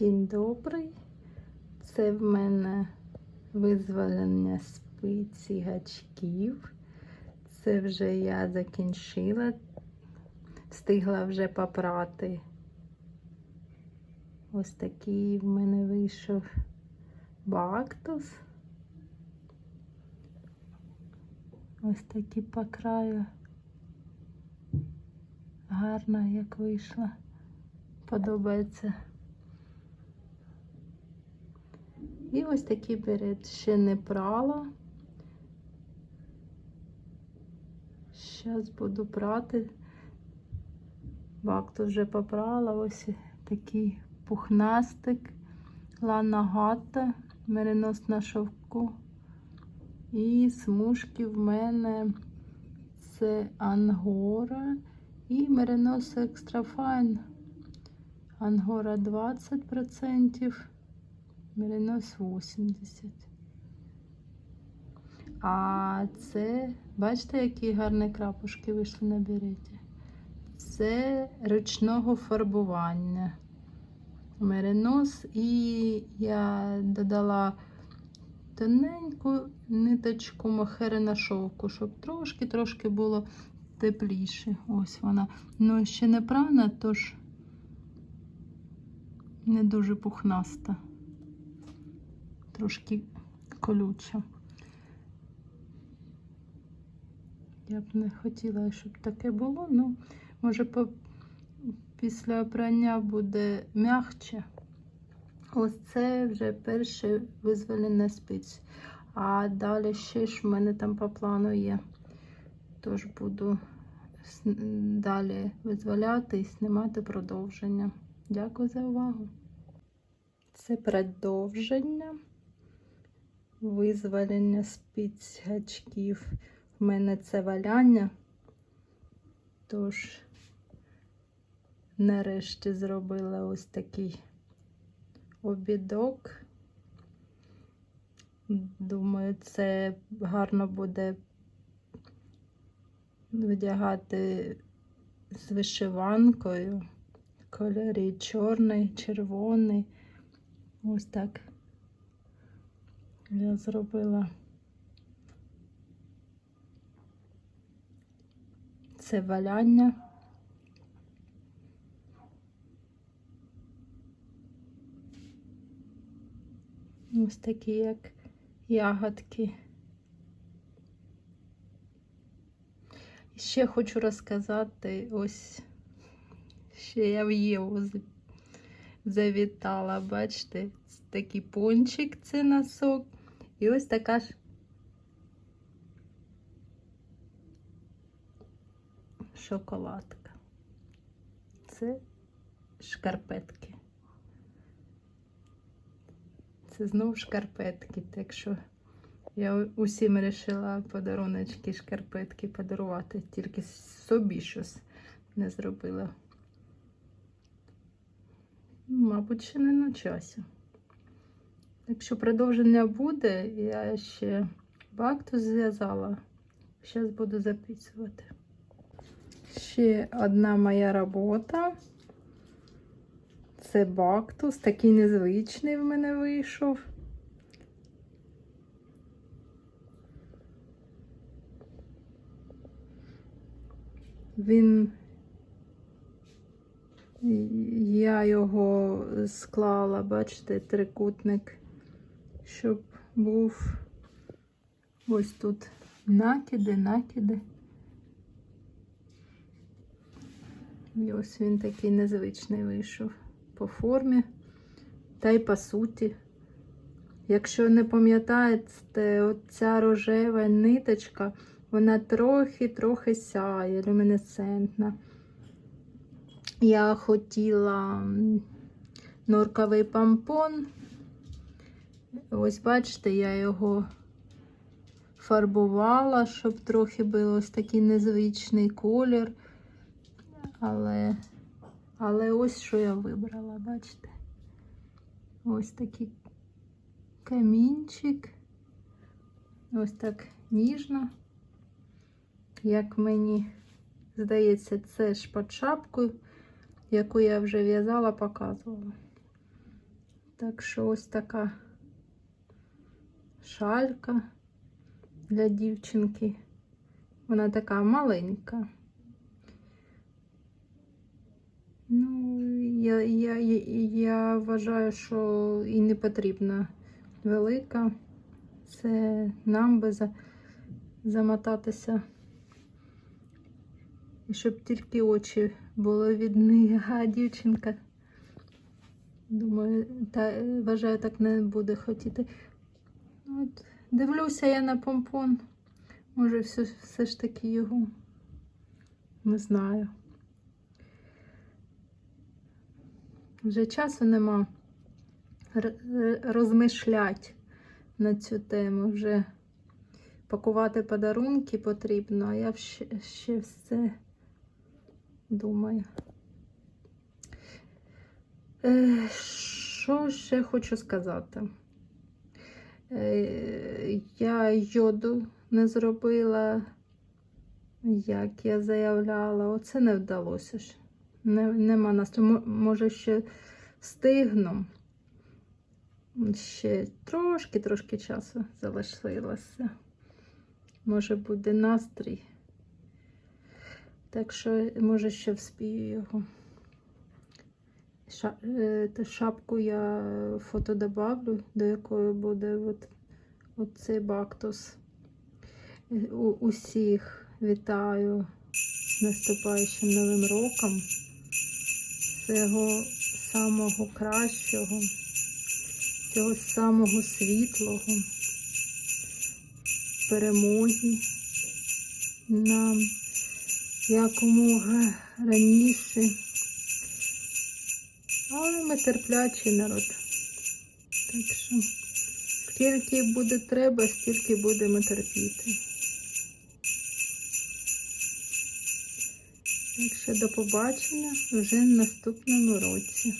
День добрий. Це в мене визволення спиць і гачків. Це вже я закінчила. Встигла вже попрати. Ось такий в мене вийшов бактус. Ось такі по краю. Гарно як вийшла. Подобається. І ось такий берет ще не прала. Зараз буду прати. Бактус вже попрала. Ось такий пухнастик, лана гата, меринос на шовку. І смужки в мене це ангора і меринос екстра файн. Ангора 20%, меринос 80%. А це, бачите, які гарні крапушки вийшли на береті. Це ручного фарбування. Меринос і я додала тоненьку ниточку мохери на шовку, щоб трошки-трошки було тепліше. Ось вона. Ну, ще не прана, тож не дуже пухнаста. Трошки колюча. Я б не хотіла, щоб таке було, ну, може, після прання буде м'ягче. Ось це вже перше визволення спиць. А далі ще ж в мене там по плану є. Тож буду далі визволяти і знімати продовження. Дякую за увагу. Це продовження. Визволення спиць гачків. В мене це валяння. Тож, нарешті зробила ось такий обідок. Думаю, це гарно буде вдягати з вишиванкою кольорі чорний, червоний. Ось так я зробила. Це валяння. Ось такі, як ягодки. І Ще хочу розказати, ось ще я в Єву завітала, бачите, такий пончик, це носок. І ось така ж шоколадка. Це шкарпетки. Це знову шкарпетки, так що я усім вирішила подаруночки, шкарпетки подарувати, тільки собі щось не зробила. Мабуть, ще не на часі. Якщо продовження буде, я ще бактус зв'язала. Зараз буду записувати. Ще одна моя робота. Це бактус, такий незвичний в мене вийшов. Він я його склала, бачите, трикутник, щоб був ось тут накиди, накиди. І ось він такий незвичний вийшов по формі та й по суті. Якщо не пам'ятаєте, оця рожева ниточка, вона трохи-трохи сяє, люмінесцентна. Я хотіла норковий помпон. Ось бачите, я його фарбувала, щоб трохи був ось такий незвичний колір. Але, але ось що я вибрала, бачите? Ось такий камінчик. Ось так ніжно. Як мені здається, це ж під шапкою, яку я вже в'язала, показувала. Так що ось така шалька для дівчинки. Вона така маленька. Ну, я, я, я, я вважаю, що і не потрібна велика. Це нам би за, замотатися. І щоб тільки очі були видні, а дівчинка. Думаю, та, вважаю, так не буде хотіти. От, дивлюся я на помпон. Може, все, все ж таки його. Не знаю. Вже часу нема р- розмишлять на цю тему. Вже пакувати подарунки потрібно, а я ще, ще все думаю. Е, Що ще хочу сказати? Е, Я йоду не зробила, як я заявляла. Оце не вдалося. ж. Не, нема настрою. Може, ще встигну. Ще трошки-трошки часу залишилося. Може буде настрій. Так що, може, ще вспію його. Е, шапку я фото добавлю, до якої буде от, от бактус. Е, У, усіх вітаю з наступаючим новим роком. Всього самого кращого, цього самого світлого, перемоги нам якомога раніше. Але ми терплячий народ. Так що, скільки буде треба, стільки будемо терпіти. Так що до побачення вже в наступному році.